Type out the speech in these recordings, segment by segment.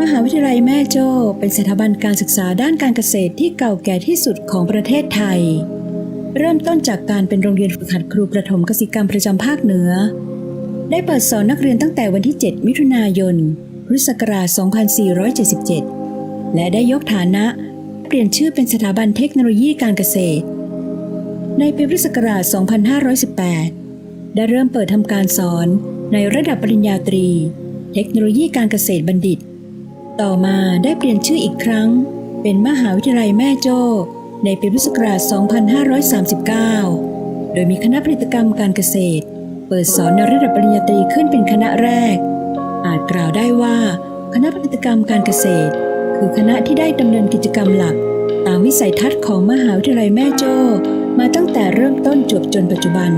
มหาวิทยาลัยแม่โจ้เป็นสถาบันการศึกษาด้านการเกษตรที่เก่าแก่ที่สุดของประเทศไทย เริ่มต้นจากการเป็นโรงเรียนฝึกหัดครูประถมกสิกรรมประจำภาคเหนือ ได้เปิดสอนนักเรียนตั้งแต่วันที่ 7 มิถุนายน พุทธศักราช 2477 และได้ยกฐานะเปลี่ยนชื่อเป็นสถาบันเทคโนโลยีการเกษตร ในปีพุทธศักราช 2518 ได้เริ่มเปิดทำการสอนในระดับปริญญาตรี เทคโนโลยีการเกษตรบัณฑิต ต่อมาได้เปลี่ยนชื่ออีกครั้ง เป็นมหาวิทยาลัยแม่โจ้ในปีพุทธศักราช 2539 โดยมีคณะผลิตกรรมการเกษตร เปิดสอนในระดับปริญญาตรีขึ้นเป็นคณะแรก อาจกล่าวได้ว่า คณะผลิตกรรมการเกษตร คือคณะที่ได้ดำเนินกิจกรรมหลัก ตามวิสัยทัศน์ของมหาวิทยาลัยแม่โจ้มาตั้งแต่เริ่มต้นจบจนปัจจุบัน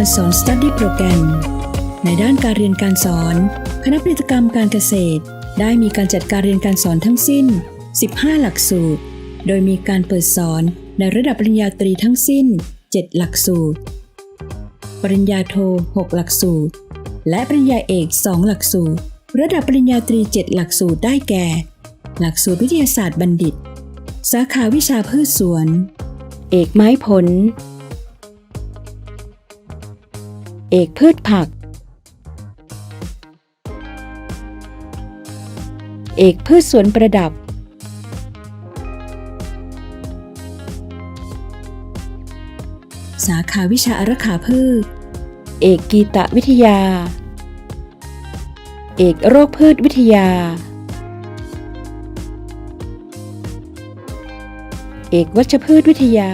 การสอน Study Program ในด้านการเรียนการสอน คณะผลิตกรรมการเกษตร ได้มีการจัดการเรียนการสอนทั้งสิ้น 15 หลักสูตร โดยมีการเปิดสอนในระดับปริญญาตรีทั้งสิ้น 7 หลักสูตร ปริญญาโท 6 หลักสูตร และปริญญาเอก 2 หลักสูตร ระดับปริญญาตรี 7 หลักสูตรได้แก่ หลักสูตรวิทยาศาสตร์บัณฑิต สาขาวิชาพืชสวน เอกไม้ผล เอกพืชผัก เอกพืชสวนประดับ สาขาวิชาอารักขาพืช เอกกีตวิทยา เอกโรคพืชวิทยา เอกวัชพืชวิทยา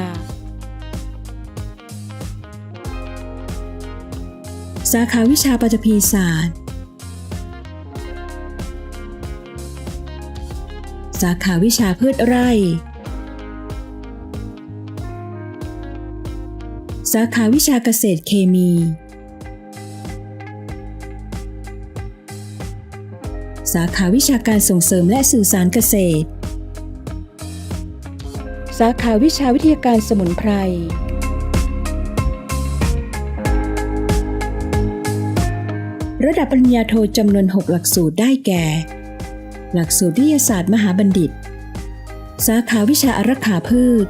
สาขาวิชาปัจพีศาสตร์ สาขาวิชาพืชไร่ สาขาวิชาเกษตรเคมี สาขาวิชาการส่งเสริมและสื่อสารเกษตร สาขาวิชาวิทยาการสมุนไพร ระดับปริญญาโทจำนวน 6 หลักสูตรได้แก่ หลักสูตรวิทยาศาสตร์มหาบัณฑิต สาขาวิชาอารักขาพืช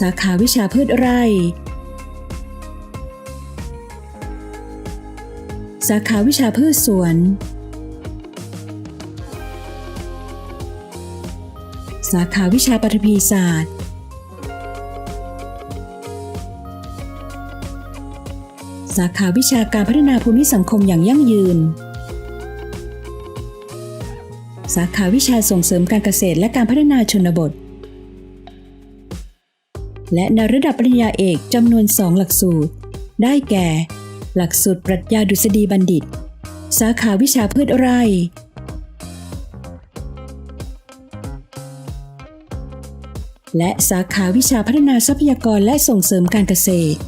สาขาวิชาพืชไร่ สาขาวิชาพืชสวน สาขาวิชาปฐพีศาสตร์ สาขาวิชาการพัฒนาภูมิสังคมอย่างยั่งยืน สาขาวิชาส่งเสริมการเกษตรและการพัฒนาชนบท และในระดับปริญญาเอกจำนวน 2 หลักสูตร ได้แก่ หลักสูตรปรัชญาดุษฎีบัณฑิต สาขาวิชาพืชไร่และสาขาวิชาพัฒนาทรัพยากรและส่งเสริมการเกษตร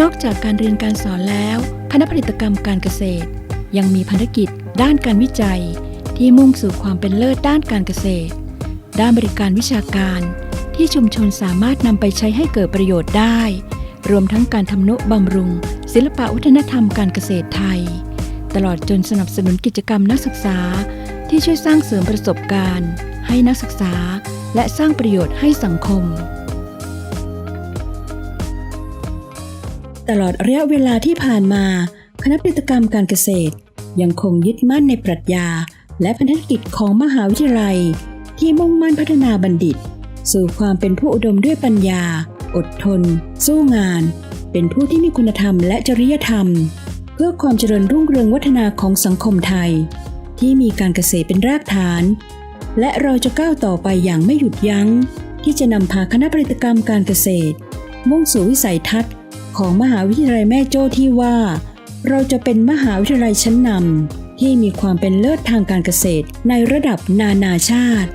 นอกจากการเรียนการสอนแล้ว คณะผลิตกรรมการเกษตร ยังมีภารกิจด้านการวิจัย ที่มุ่งสู่ความเป็นเลิศด้านการเกษตร ด้านบริการวิชาการ ที่ชุมชนสามารถนำไปใช้ให้เกิดประโยชน์ได้ รวมทั้งการทำนุบำรุง ศิลปะวัฒนธรรมการเกษตรไทย ตลอดจนสนับสนุนกิจกรรมนักศึกษา ที่ช่วยสร้างเสริมประสบการณ์ ให้นักศึกษา และสร้างประโยชน์ให้สังคม ตลอดระยะเวลาที่ผ่านมา คณะผลิตกรรมการเกษตร ยังคงยึดมั่นในปรัชญา และพันธกิจของมหาวิทยาลัย ที่มุ่งมั่นพัฒนาบัณฑิต สู่ความเป็นผู้อุดมด้วยปัญญา อดทน สู้งาน เป็นผู้ที่มีคุณธรรมและจริยธรรม เพื่อความเจริญรุ่งเรืองวัฒนาของสังคมไทย ที่มีการเกษตรเป็นรากฐาน และเราจะก้าวต่อไปอย่างไม่หยุดยัง้ง ที่จะนำพาคณะผลิตกรรมการเกษตร มุ่งสู่วิสัยทัศน์ ของมหาวิทยาลัยแม่โจ้ที่ว่า เราจะเป็นมหาวิทยาลัยชั้นนำที่มีความเป็นเลิศทางการเกษตรในระดับนานาชาติ